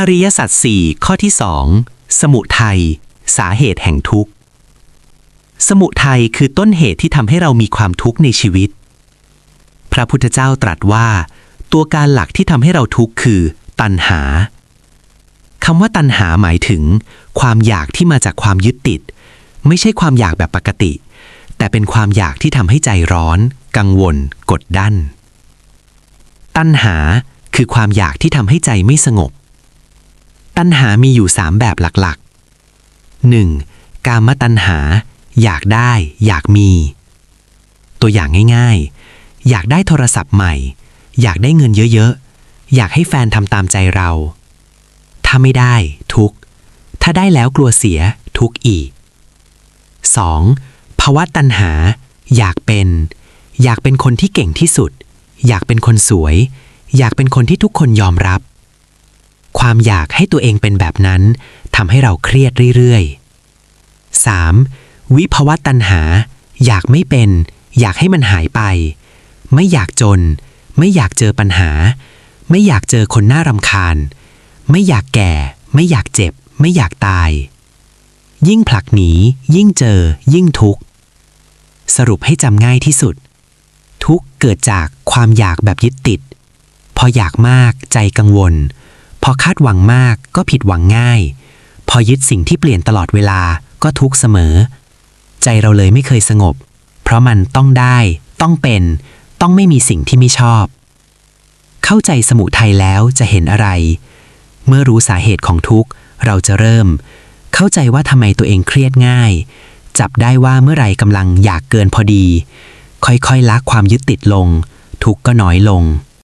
อริยสัจสี่ข้อที่สองสมุทัยสาเหตุแห่งทุกข์ สมุทัยคือต้นเหตุที่ทำให้เรามีความทุกข์ในชีวิต พระพุทธเจ้าตรัสว่า ตัวการหลักที่ทำให้เราทุกข์คือ ตัณหาคำว่าตัณหาหมายถึง ความอยากที่มาจากความยึดติด ไม่ใช่ความอยากแบบปกติ แต่เป็นความอยากที่ทำให้ใจร้อน กังวล กดดัน ตัณหาคือความอยากที่ทำให้ใจไม่สงบ ตัณหามีอยู่สามแบบหลักๆ 1. กามตัณหา อยากได้ อยากมี ตัวอย่างง่ายๆ อยากได้โทรศัพท์ใหม่ อยากได้เงินเยอะๆ อยากให้แฟนทำตามใจเรา ถ้าไม่ได้ ทุกข์ถ้าได้แล้วกลัวเสีย ทุกข์อีก 2. ภาวะตัณหา อยากเป็น อยากเป็นคนที่เก่งที่สุด อยากเป็นคนสวย อยากเป็นคนที่ทุกคนยอมรับ ความอยากให้ตัวเองเป็นแบบนั้นทำให้เราเครียดเรื่อยๆ 3. วิภาวะตัณหา อยากไม่เป็น อยากให้มันหายไป ไม่อยากจน ไม่อยากเจอปัญหา ไม่อยากเจอคนน่ารำคาญ ไม่อยากแก่ ไม่อยากเจ็บ ไม่อยากตาย ยิ่งผลักหนี ยิ่งเจอ ยิ่งทุกข์ สรุปให้จำง่ายที่สุด ทุกเกิดจากความอยากแบบยึดติด พออยากมากใจกังวล พอคาดหวังมากก็ผิดหวังง่าย พอยึดสิ่งที่เปลี่ยนตลอดเวลาก็ทุกเสมอ ใจเราเลยไม่เคยสงบ เพราะมันต้องได้ ต้องเป็น ต้องไม่มีสิ่งที่ไม่ชอบ เข้าใจสมุทัยแล้วจะเห็นอะไร เมื่อรู้สาเหตุของทุกข์ เราจะเริ่ม เข้าใจว่าทำไมตัวเองเครียดง่าย จับได้ว่าเมื่อไหรกำลังอยากเกินพอดี ค่อยๆละความยึดติดลง ทุกข์ก็น้อยลง